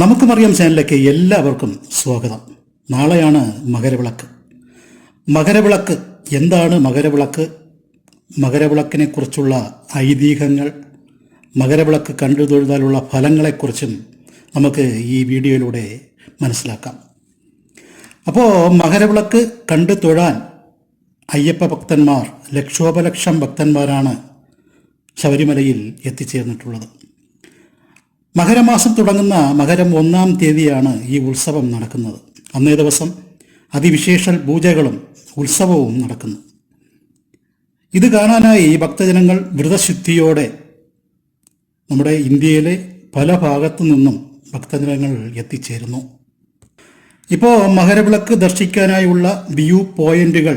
നമുക്കുമറിയാം ചാനലിലേക്ക് എല്ലാവർക്കും സ്വാഗതം. നാളെയാണ് മകരവിളക്ക്. മകരവിളക്ക് എന്താണ് മകരവിളക്ക്? മകരവിളക്കിനെ കുറിച്ചുള്ള ഐതിഹ്യങ്ങൾ മകരവിളക്ക് കണ്ടു തൊഴുതാലുള്ള ഫലങ്ങളെക്കുറിച്ചും നമുക്ക് ഈ വീഡിയോയിലൂടെ മനസ്സിലാക്കാം. അപ്പോൾ മകരവിളക്ക് കണ്ടു തൊഴാൻ അയ്യപ്പ ഭക്തന്മാർ ലക്ഷോപലക്ഷം ഭക്തന്മാരാണ് ശബരിമലയിൽ എത്തിച്ചേർന്നിട്ടുള്ളത്. മകരമാസം തുടങ്ങുന്ന മകരം ഒന്നാം തീയതിയാണ് ഈ ഉത്സവം നടക്കുന്നത്. അന്നേ ദിവസം അതിവിശേഷൽ പൂജകളും ഉത്സവവും നടക്കുന്നു. ഇത് കാണാനായി ഭക്തജനങ്ങൾ വ്രതശുദ്ധിയോടെ നമ്മുടെ ഇന്ത്യയിലെ പല ഭാഗത്തു നിന്നും ഭക്തജനങ്ങൾ എത്തിച്ചേരുന്നു. ഇപ്പോൾ മകരവിളക്ക് ദർശിക്കാനായുള്ള വ്യൂ പോയിന്റുകൾ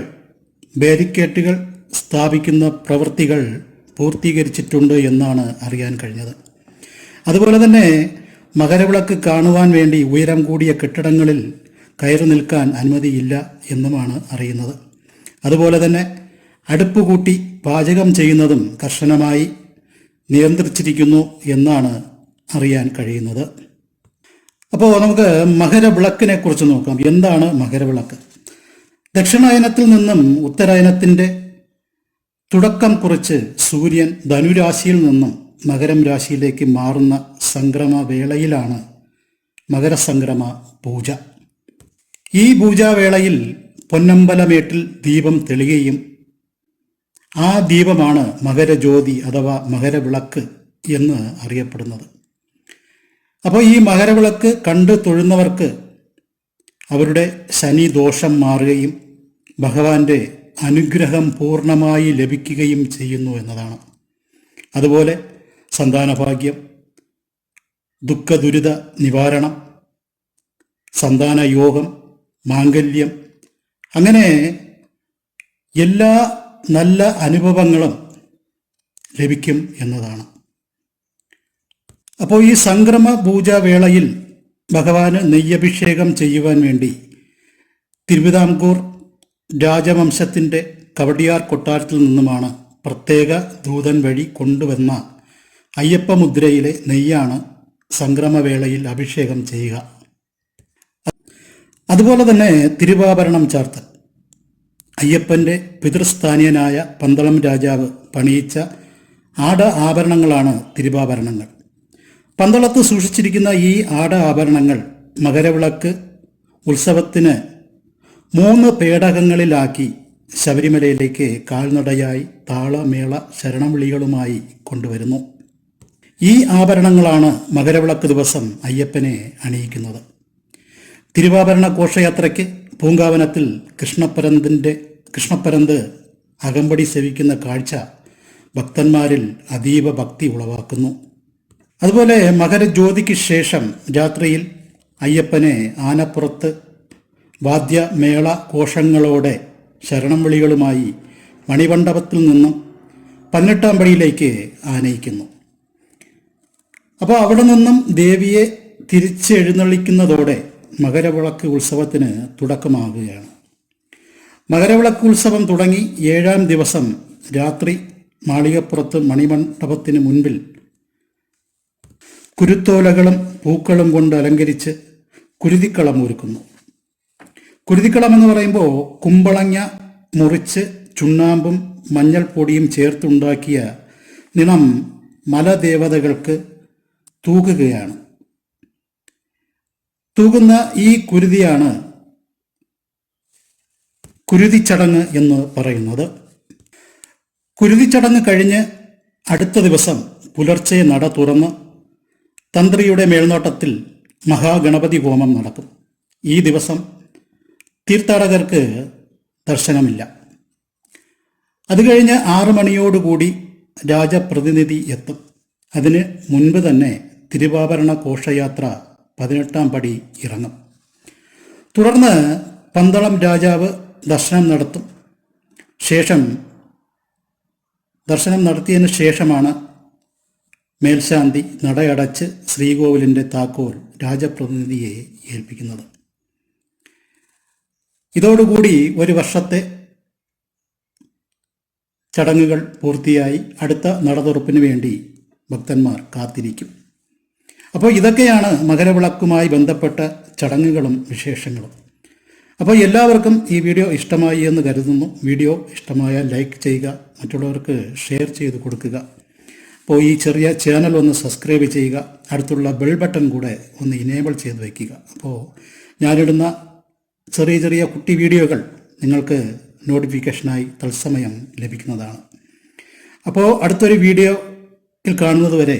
ബാരിക്കേറ്റുകൾ സ്ഥാപിക്കുന്ന പ്രവൃത്തികൾ പൂർത്തീകരിച്ചിട്ടുണ്ട് എന്നാണ് അറിയാൻ കഴിഞ്ഞത്. അതുപോലെ തന്നെ മകരവിളക്ക് കാണുവാൻ വേണ്ടി ഉയരം കൂടിയ കെട്ടിടങ്ങളിൽ കയറി നിൽക്കാൻ അനുമതിയില്ല എന്നുമാണ് അറിയുന്നത്. അതുപോലെ തന്നെ അടുപ്പ് കൂട്ടി പാചകം ചെയ്യുന്നതും കർശനമായി നിയന്ത്രിച്ചിരിക്കുന്നു എന്നാണ് അറിയാൻ കഴിയുന്നത്. അപ്പോൾ നമുക്ക് മകരവിളക്കിനെ കുറിച്ച് നോക്കാം. എന്താണ് മകരവിളക്ക്? ദക്ഷിണായനത്തിൽ നിന്നും ഉത്തരായനത്തിന്റെ തുടക്കം കുറിച്ച് സൂര്യൻ ധനുരാശിയിൽ നിന്നും മകരം രാശിയിലേക്ക് മാറുന്ന സംക്രമ വേളയിലാണ് മകരസംക്രമ പൂജ. ഈ പൂജാവേളയിൽ പൊന്നമ്പലമേട്ടിൽ ദീപം തെളിയുകയും ആ ദീപമാണ് മകരജ്യോതി അഥവാ മകരവിളക്ക് എന്ന് അറിയപ്പെടുന്നത്. അപ്പോൾ ഈ മകരവിളക്ക് കണ്ടു തൊഴുന്നവർക്ക് അവരുടെ ശനി ദോഷം മാറുകയും ഭഗവാന്റെ അനുഗ്രഹം പൂർണമായി ലഭിക്കുകയും ചെയ്യുന്നു എന്നതാണ്. അതുപോലെ സന്താനഭാഗ്യം ദുഃഖദുരിത നിവാരണം സന്താന യോഗം മാംഗല്യം. അങ്ങനെ എല്ലാ നല്ല അനുഭവങ്ങളും ലഭിക്കും എന്നതാണ്. അപ്പോൾ ഈ സംക്രമ പൂജാവേളയിൽ ഭഗവാന് നെയ്യഭിഷേകം ചെയ്യുവാൻ വേണ്ടി തിരുവിതാംകൂർ രാജവംശത്തിന്റെ കവടിയാർ കൊട്ടാരത്തിൽ നിന്നുമാണ് പ്രത്യേക ദൂതൻ വഴി കൊണ്ടുവന്ന അയ്യപ്പ മുദ്രയിലെ നെയ്യാണ് സംക്രമവേളയിൽ അഭിഷേകം ചെയ്യുക. അതുപോലെ തന്നെ തിരുവാഭരണം ചാർത്തൽ. അയ്യപ്പന്റെ പിതൃസ്ഥാനീയനായ പന്തളം രാജാവ് പണിയിച്ച ആട ആഭരണങ്ങളാണ് തിരുവാഭരണങ്ങൾ. പന്തളത്ത് സൂക്ഷിച്ചിരിക്കുന്ന ഈ ആട ആഭരണങ്ങൾ മകരവിളക്ക് ഉത്സവത്തിന് മൂന്ന് പേടകങ്ങളിലാക്കി ശബരിമലയിലേക്ക് കാൽനടയായി താളമേള ശരണവിളികളുമായി കൊണ്ടുവരുന്നു. ഈ ആഭരണങ്ങളാണ് മകരവിളക്ക് ദിവസം അയ്യപ്പനെ അണിയിക്കുന്നത്. തിരുവാഭരണ ഘോഷയാത്രയ്ക്ക് പൂങ്കാവനത്തിൽ കൃഷ്ണപ്പരന്തിന്റെ കൃഷ്ണപ്പരന്ത് അകമ്പടി സേവിക്കുന്ന കാഴ്ച ഭക്തന്മാരിൽ അതീവ ഭക്തി ഉളവാക്കുന്നു. അതുപോലെ മകരജ്യോതിക്ക് ശേഷം രാത്രിയിൽ അയ്യപ്പനെ ആനപ്പുറത്ത് വാദ്യമേള കോശങ്ങളോടെ ശരണം വിളികളുമായി മണിമണ്ഡപത്തിൽ നിന്നും പതിനെട്ടാം പടിയിലേക്ക് ആനയിക്കുന്നു. അപ്പോൾ അവിടെ നിന്നും ദേവിയെ തിരിച്ചെഴുന്നള്ളിക്കുന്നതോടെ മകരവിളക്ക് ഉത്സവത്തിന് തുടക്കമാകുകയാണ്. മകരവിളക്ക് ഉത്സവം തുടങ്ങി ഏഴാം ദിവസം രാത്രി മാളികപ്പുറത്ത് മണിമണ്ഡപത്തിന് മുൻപിൽ കുരുത്തോലകളും പൂക്കളും കൊണ്ട് അലങ്കരിച്ച് കുരുതിക്കളം ഒരുക്കുന്നു. കുരുതിക്കളം എന്ന് പറയുമ്പോൾ കുമ്പളങ്ങ മുറിച്ച് ചുണ്ണാമ്പും മഞ്ഞൾപ്പൊടിയും ചേർത്തുണ്ടാക്കിയ നിണം മലദേവതകൾക്ക് തൂകുകയാണ് തൂകുന്ന ഈ കുരുതിയാണ് കുരുതിച്ചടങ്ങ് എന്ന് പറയുന്നത്. കുരുതിച്ചടങ്ങ് കഴിഞ്ഞ് അടുത്ത ദിവസം പുലർച്ചെ നട തുറന്ന് തന്ത്രിയുടെ മേൽനോട്ടത്തിൽ മഹാഗണപതി ഹോമം നടക്കും. ഈ ദിവസം തീർത്ഥാടകർക്ക് ദർശനമില്ല. അത് കഴിഞ്ഞ് ആറു മണിയോടുകൂടി രാജപ്രതിനിധി എത്തും. അതിന് മുൻപ് തന്നെ തിരുവാഭരണ ഘോഷയാത്ര പതിനെട്ടാം പടി ഇറങ്ങും. തുടർന്ന് പന്തളം രാജാവ് ദർശനം നടത്തും. ശേഷം ദർശനം നടത്തിയതിന് ശേഷമാണ് മേൽശാന്തി നടയടച്ച് ശ്രീകോവിലിന്റെ താക്കോൽ രാജപ്രതിനിധിയെ ഏൽപ്പിക്കുന്നത്. ഇതോടുകൂടി ഒരു വർഷത്തെ ചടങ്ങുകൾ പൂർത്തിയായി. അടുത്ത നടതുറപ്പിന് വേണ്ടി ഭക്തന്മാർ കാത്തിരിക്കും. അപ്പോൾ ഇതൊക്കെയാണ് മകരവിളക്കുമായി ബന്ധപ്പെട്ട ചടങ്ങുകളും വിശേഷങ്ങളും. അപ്പോൾ എല്ലാവർക്കും ഈ വീഡിയോ ഇഷ്ടമായി എന്ന് കരുതുന്നു. വീഡിയോ ഇഷ്ടമായ ലൈക്ക് ചെയ്യുക മറ്റുള്ളവർക്ക് ഷെയർ ചെയ്ത് കൊടുക്കുക. അപ്പോൾ ഈ ചെറിയ ചാനൽ ഒന്ന് സബ്സ്ക്രൈബ് ചെയ്യുക അടുത്തുള്ള ബെൽ ബട്ടൺ കൂടെ ഒന്ന് ഇനേബിൾ ചെയ്ത് വയ്ക്കുക അപ്പോൾ ഞാനിടുന്ന ചെറിയ ചെറിയ കുട്ടി വീഡിയോകൾ നിങ്ങൾക്ക് നോട്ടിഫിക്കേഷനായി തത്സമയം ലഭിക്കുന്നതാണ്. അപ്പോൾ അടുത്തൊരു വീഡിയോയിൽ കാണുന്നത് വരെ